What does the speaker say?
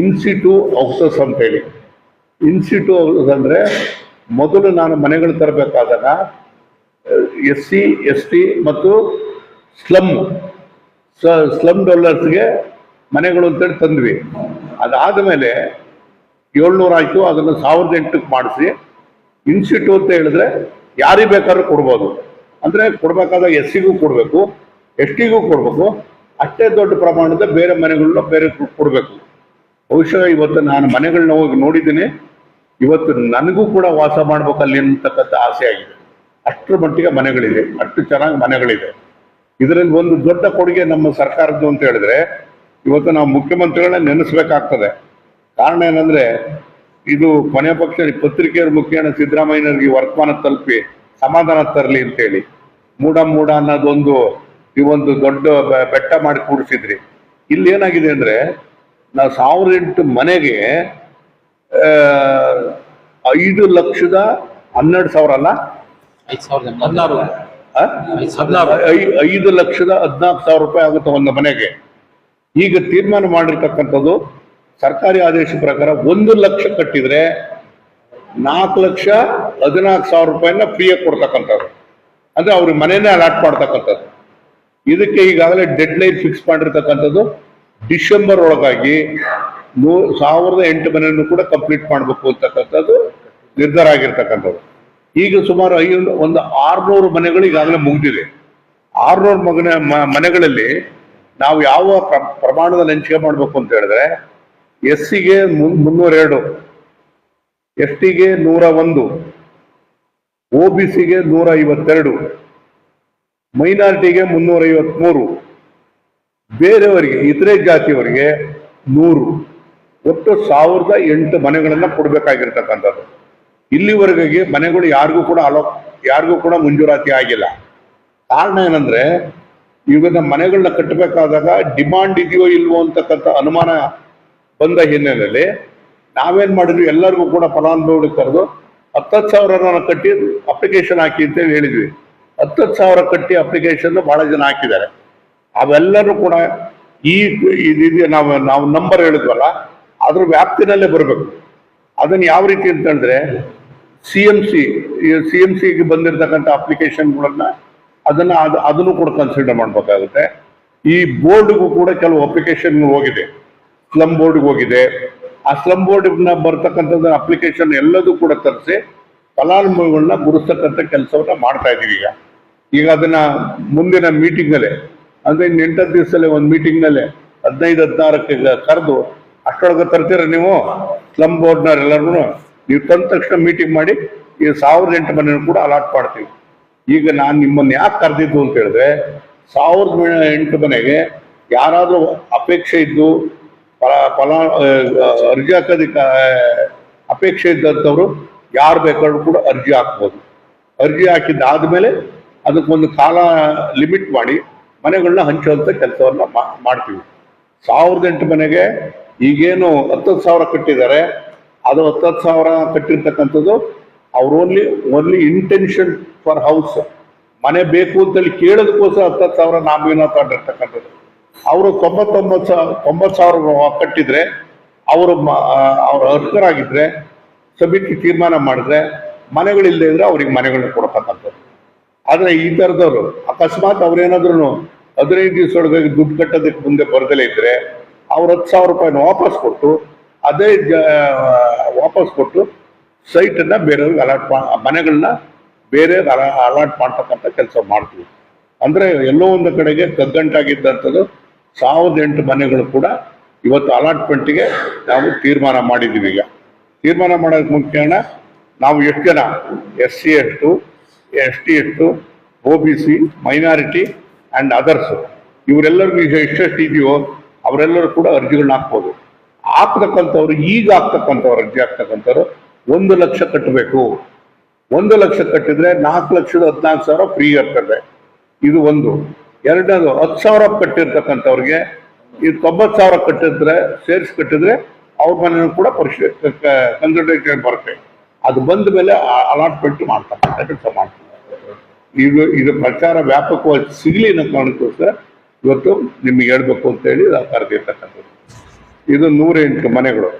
In situ ಔಸಸ್ ಅಂತೇಳಿ. In situ ಅಂದರೆ ಮೊದಲು ನಾನು ಮನೆಗಳು ತರಬೇಕಾದಾಗ ಎಸ್ ಸಿ, ಎಸ್ ಟಿ ಮತ್ತು ಸ್ಲಮ್. ಸ್ಲಮ್ ಡಾಲರ್ಸ್ಗೆ ಮನೆಗಳು ಅಂತೇಳಿ ತಂದ್ವಿ. ಅದಾದ ಮೇಲೆ ಏಳ್ನೂರು ಆಯಿತು, ಅದನ್ನು ಸಾವಿರದ ಎಂಟಕ್ಕೆ ಮಾಡಿಸಿ ಇನ್ಸ್ಟಿಟ್ಯೂ ಅಂತ ಹೇಳಿದ್ರೆ ಯಾರಿಗೆ ಬೇಕಾದ್ರೂ ಕೊಡ್ಬೋದು. ಅಂದರೆ ಕೊಡಬೇಕಾದ ಎಸ್ ಸಿಗೂ ಕೊಡಬೇಕು, ಎಸ್ ಟಿಗೂ ಕೊಡಬೇಕು, ಅಷ್ಟೇ ದೊಡ್ಡ ಪ್ರಮಾಣದ ಬೇರೆ ಮನೆಗಳನ್ನ ಬೇರೆ ಕೊಡಬೇಕು. ಬಹುಶಃ ಇವತ್ತು ನಾನು ಮನೆಗಳನ್ನ ಹೋಗಿ ನೋಡಿದ್ದೀನಿ. ಇವತ್ತು ನನಗೂ ಕೂಡ ವಾಸ ಮಾಡ್ಬೇಕಲ್ಲಿ ಅಂತಕ್ಕಂಥ ಆಸೆ ಆಗಿದೆ. ಅಷ್ಟರ ಮಟ್ಟಿಗೆ ಮನೆಗಳಿದೆ, ಅಷ್ಟು ಚೆನ್ನಾಗಿ ಮನೆಗಳಿದೆ. ಇದರಲ್ಲಿ ಒಂದು ದೊಡ್ಡ ಕೊಡುಗೆ ನಮ್ಮ ಸರ್ಕಾರದ್ದು ಅಂತ ಹೇಳಿದ್ರೆ, ಇವತ್ತು ನಾವು ಮುಖ್ಯಮಂತ್ರಿಗಳನ್ನ ನೆನೆಸ್ಬೇಕಾಗ್ತದೆ. ಕಾರಣ ಏನಂದ್ರೆ, ಇದು ಕೊನೆ ಪಕ್ಷ ಪತ್ರಿಕೆಯ ಮುಖೇನ ಸಿದ್ದರಾಮಯ್ಯನವರಿಗೆ ವರ್ತಮಾನ ತಲುಪಿ ಸಮಾಧಾನ ತರಲಿ ಅಂತೇಳಿ. ಮೂಡ ಮೂಡ ಅನ್ನೋದೊಂದು, ಈ ಒಂದು ದೊಡ್ಡ ಬೆಟ್ಟ ಮಾಡಿ ಕೂಡಿಸಿದ್ರಿ ಇಲ್ಲಿ ಏನಾಗಿದೆ ಅಂದ್ರೆ ನಾವು ಸಾವಿರ ಎಂಟು ಮನೆಗೆ ಐದು ಲಕ್ಷದ ಹನ್ನೆರಡು ಸಾವಿರ ಅಲ್ಲ? ಹದಿನಾರು. ಐದು ಲಕ್ಷದ ಹದಿನಾಲ್ಕು ಸಾವಿರ ರೂಪಾಯಿ ಆಗುತ್ತೆ ಒಂದು ಮನೆಗೆ. ಈಗ ತೀರ್ಮಾನ ಮಾಡಿರ್ತಕ್ಕಂಥದ್ದು ಸರ್ಕಾರಿ ಆದೇಶ ಪ್ರಕಾರ ಒಂದು ಲಕ್ಷ ಕಟ್ಟಿದ್ರೆ ನಾಲ್ಕು ಲಕ್ಷ ಹದಿನಾಲ್ಕು ಸಾವಿರ ರೂಪಾಯಿನ ಫ್ರೀಯಾಗಿ ಕೊಡ್ತಕ್ಕಂಥದ್ದು. ಅಂದ್ರೆ ಅವ್ರಿಗೆ ಮನೆಯೇ ಅಲಾಟ್ ಮಾಡ್ತಕ್ಕಂಥದ್ದು. ಇದಕ್ಕೆ ಈಗಾಗಲೇ ಡೆಡ್ ಲೈನ್ ಫಿಕ್ಸ್ ಮಾಡಿರ್ತಕ್ಕಂಥದ್ದು. ಡಿಸೆಂಬರ್ ಒಳಗಾಗಿ ನೂ ಸಾವಿರದ ಎಂಟು ಮನೆಯನ್ನು ಕೂಡ ಕಂಪ್ಲೀಟ್ ಮಾಡಬೇಕು ಅಂತಕ್ಕಂಥದ್ದು ನಿರ್ಧಾರ ಆಗಿರ್ತಕ್ಕಂಥದ್ದು. ಈಗ ಸುಮಾರು ಐ ಒಂದು ಆರ್ನೂರು ಮನೆಗಳು ಈಗಾಗಲೇ ಮುಗಿದಿದೆ. ಆರ್ನೂರು ಮಗನ ಮನೆಗಳಲ್ಲಿ ನಾವು ಯಾವ ಪ್ರ- ಪ್ರಮಾಣದಲ್ಲಿ ಹಂಚಿಕೆ ಮಾಡಬೇಕು ಅಂತ ಹೇಳಿದ್ರೆ ಎಸ್ ಸಿಗೆ ಮುನ್ನೂರೆರಡು ಎಸ್ ಟಿಗೆ ನೂರ ಒಂದು ಒ ಬಿ ಸಿಗೆ ನೂರ ಐವತ್ತೆರಡು ಮೈನಾರಿಟಿಗೆ ಮುನ್ನೂರ ಐವತ್ಮೂರು ಬೇರೆಯವರಿಗೆ, ಇತರೆ ಜಾತಿಯವರಿಗೆ ನೂರು, ಒಟ್ಟು ಸಾವಿರದ ಎಂಟು ಮನೆಗಳನ್ನು ಕೊಡ್ಬೇಕಾಗಿರ್ತಕ್ಕಂಥದ್ದು. ಇಲ್ಲಿವರೆಗೆ ಮನೆಗಳು ಯಾರಿಗೂ ಕೂಡ ಅಲೋ, ಯಾರಿಗೂ ಕೂಡ ಮಂಜೂರಾತಿ ಆಗಿಲ್ಲ. ಕಾರಣ ಏನಂದ್ರೆ, ಇವಾಗ ಮನೆಗಳನ್ನ ಕಟ್ಟಬೇಕಾದಾಗ ಡಿಮಾಂಡ್ ಇದೆಯೋ ಇಲ್ವೋ ಅಂತಕ್ಕಂಥ ಅನುಮಾನ ಬಂದ ಹಿನ್ನೆಲೆಯಲ್ಲಿ ನಾವೇನ್ ಮಾಡಿದ್ವಿ, ಎಲ್ಲರಿಗೂ ಕೂಡ ಫಲಾನುಭವಿಗಳು ಕರೆದು ಹತ್ತತ್ತು ಸಾವಿರ ಕಟ್ಟಿ ಅಪ್ಲಿಕೇಶನ್ ಹಾಕಿ ಅಂತೇಳಿ ಹೇಳಿದ್ವಿ. ಹತ್ತತ್ತು ಸಾವಿರ ಕಟ್ಟಿ ಅಪ್ಲಿಕೇಶನ್ ಬಹಳ ಜನ ಹಾಕಿದ್ದಾರೆ. ಅವೆಲ್ಲರೂ ಕೂಡ ಈ ಇದಿದೆ ನಾವು ನಾವು ನಂಬರ್ ಹೇಳಿದ್ವಲ್ಲ, ಅದ್ರ ವ್ಯಾಪ್ತಿನಲ್ಲೇ ಬರಬೇಕು. ಅದನ್ನ ಯಾವ ರೀತಿ ಅಂತಂದ್ರೆ C M C C M ಸಿಗೆ ಬಂದಿರತಕ್ಕಂಥ ಅಪ್ಲಿಕೇಶನ್ಗಳನ್ನ ಅದನ್ನ ಅದು, ಅದನ್ನು ಕೂಡ ಕನ್ಸಿಡರ್ ಮಾಡಬೇಕಾಗುತ್ತೆ. ಈ ಬೋರ್ಡ್ಗೂ ಕೂಡ ಕೆಲವು ಅಪ್ಲಿಕೇಶನ್ ಹೋಗಿದೆ. ಸ್ಲಮ್ ಬೋರ್ಡ್ಗೆ ಹೋಗಿದೆ. ಆ ಸ್ಲಮ್ ಬೋರ್ಡ್ನ ಬರ್ತಕ್ಕಂಥದ್ದು ಅಪ್ಲಿಕೇಶನ್ ಎಲ್ಲದೂ ಕೂಡ ತರಿಸಿ ಫಲಾನುಭವಿಗಳನ್ನ ಗುರುಸ್ತಕ್ಕಂಥ ಕೆಲಸವನ್ನ ಮಾಡ್ತಾ ಇದೀವಿ ಈಗ. ಈಗ ಅದನ್ನ ಮುಂದಿನ ಮೀಟಿಂಗಲ್ಲೇ ಅಂದ್ರೆ ಇನ್ನು ಎಂಟತ್ತು ದಿವಸದಲ್ಲಿ ಒಂದು ಮೀಟಿಂಗ್ನಲ್ಲೇ ಹದಿನೈದು, ಹದಿನಾರಕ್ಕೆ ಕರೆದು ಅಷ್ಟೊಳಗೆ ತರ್ತೀರ ನೀವು? ಸ್ಲಮ್ ಬೋರ್ಡ್ನವರೆಲ್ಲರೂ ನೀವು ತಂದ ತಕ್ಷಣ ಮೀಟಿಂಗ್ ಮಾಡಿ ಈ ಸಾವಿರದ ಎಂಟು ಮನೆಯನ್ನು ಕೂಡ ಅಲಾಟ್ ಮಾಡ್ತೀವಿ. ಈಗ ನಾನು ನಿಮ್ಮನ್ನ ಯಾಕೆ ಕರೆದಿದ್ದು ಅಂತ ಹೇಳಿದ್ರೆ, ಸಾವಿರದ ಎಂಟು ಮನೆಗೆ ಯಾರಾದರೂ ಅಪೇಕ್ಷೆ ಇದ್ದು ಫಲ ಫಲ ಅರ್ಜಿ ಹಾಕೋದಕ್ಕೆ ಅಪೇಕ್ಷೆ ಇದ್ದಂಥವ್ರು ಯಾರು ಬೇಕಾದ್ರೂ ಕೂಡ ಅರ್ಜಿ ಹಾಕ್ಬೋದು. ಅರ್ಜಿ ಹಾಕಿದ್ದಾದ್ಮೇಲೆ ಅದಕ್ಕೊಂದು ಕಾಲ ಲಿಮಿಟ್ ಮಾಡಿ ಮನೆಗಳನ್ನ ಹಂಚುವಂಥ ಕೆಲಸವನ್ನ ಮಾಡ್ತೀವಿ. ಸಾವಿರದ ಎಂಟು ಮನೆಗೆ ಈಗೇನು ಹತ್ತತ್ತು ಸಾವಿರ ಕಟ್ಟಿದ್ದಾರೆ. ಅದು ಹತ್ತತ್ತು ಸಾವಿರ ಕಟ್ಟಿರ್ತಕ್ಕಂಥದ್ದು ಅವ್ರು only only intention for house ಮನೆ ಬೇಕು ಅಂತೇಳಿ ಕೇಳೋದಕ್ಕೋಸ್ಕರ ಹತ್ತತ್ತು ಸಾವಿರ ನಾಮೀನ ತಗೊಂಡಿರ್ತಕ್ಕಂಥದ್ದು. ಅವರು ತೊಂಬತ್ತೊಂಬತ್ತು ಸಾವಿರ ತೊಂಬತ್ತು ಸಾವಿರ ಕಟ್ಟಿದ್ರೆ ಅವರು ಅವ್ರ ಅರ್ಹರಾಗಿದ್ರೆ ಸಮಿತಿ ತೀರ್ಮಾನ ಮಾಡಿದ್ರೆ ಮನೆಗಳಿಲ್ಲದೆ ಇದ್ರೆ ಅವ್ರಿಗೆ ಮನೆಗಳನ್ನ ಕೊಡತಕ್ಕಂಥದ್ದು. ಆದರೆ ಈ ತರದವರು ಅಕಸ್ಮಾತ್ ಅವ್ರೇನಾದ್ರೂ ಹದಿನೈದು ದಿವಸ ಒಳಗಾಗಿ ದುಡ್ಡು ಕಟ್ಟೋದಕ್ಕೆ ಮುಂದೆ ಬರದಲೇ ಇದ್ರೆ ಅವ್ರ ಹತ್ತು ಸಾವಿರ ರೂಪಾಯಿನ ವಾಪಸ್ ಕೊಟ್ಟು, ಅದೇ ವಾಪಸ್ ಕೊಟ್ಟು ಸೈಟನ್ನು ಬೇರೆಯವ್ರಿಗೆ ಅಲಾಟ್ ಮನೆಗಳನ್ನ ಬೇರೆ ಅಲಾಟ್ ಮಾಡ್ತಕ್ಕಂಥ ಕೆಲಸ ಮಾಡ್ತೀವಿ. ಅಂದ್ರೆ ಎಲ್ಲೋ ಒಂದು ಕಡೆಗೆ ಕಗ್ಗಂಟಾಗಿದ್ದಂಥದ್ದು ಸಾವಿರದ ಎಂಟು ಮನೆಗಳು ಕೂಡ ಇವತ್ತು ಅಲಾಟ್ಮೆಂಟ್ಗೆ ನಾವು ತೀರ್ಮಾನ ಮಾಡಿದ್ದೀವಿ ಈಗ. ತೀರ್ಮಾನ ಮಾಡೋದಕ್ಕೆ ಮುಖ್ಯನ ನಾವು ಎಷ್ಟು ಜನ? ಎಸ್ ಸಿ ಎಷ್ಟು ಎಸ್ ಟಿ ಎಷ್ಟು O B C minority and others ಇವರೆಲ್ಲರಿಗೂ ಈಗ ಎಷ್ಟೆಷ್ಟು ಇದೆಯೋ, ಅವರೆಲ್ಲರೂ ಕೂಡ ಅರ್ಜಿಗಳನ್ನ ಹಾಕ್ಬೋದು. ಹಾಕ್ತಕ್ಕಂಥವ್ರು, ಈಗ ಹಾಕ್ತಕ್ಕಂಥವ್ರು ಅರ್ಜಿ ಹಾಕ್ತಕ್ಕಂಥವ್ರು ಒಂದು ಲಕ್ಷ ಕಟ್ಟಬೇಕು. ಒಂದು ಲಕ್ಷ ಕಟ್ಟಿದ್ರೆ ನಾಲ್ಕು ಲಕ್ಷದ ಹದಿನಾಲ್ಕು ಸಾವಿರ ಫ್ರೀ ಇರ್ತದೆ ಇದು ಒಂದು. ಎರಡನೇದು, ಹತ್ತು ಸಾವಿರ ಕಟ್ಟಿರ್ತಕ್ಕಂಥವ್ರಿಗೆ ಇದು ತೊಂಬತ್ತು ಸಾವಿರ ಕಟ್ಟಿದ್ರೆ, ಸೇರಿಸಿ ಕಟ್ಟಿದ್ರೆ ಅವ್ರ ಮನೇನು ಕೂಡ ಪರಿಶೀಲ ಕನ್ಸಲ್ಟೇಷನ್ ಬರುತ್ತೆ. ಅದು ಬಂದ ಮೇಲೆ ಅಲಾಟ್ಮೆಂಟ್ ಮಾಡ್ತಾರೆ. ಕೆಲಸ ಮಾಡ್ತಾರೆ. ಇದು ಇದು ಪ್ರಚಾರ ವ್ಯಾಪಕವಾಗಿ ಸಿಗಲಿ ಅನ್ನೋ ಕಾರಣಕ್ಕೋಸ್ಕರ ಇವತ್ತು ನಿಮಗೆ ಹೇಳ್ಬೇಕು ಅಂತ ಹೇಳಿ ನಾವು ಕರೆದಿರ್ತಕ್ಕಂಥದ್ದು ಇದು ನೂರ ಎಂಟು ಮನೆಗಳು.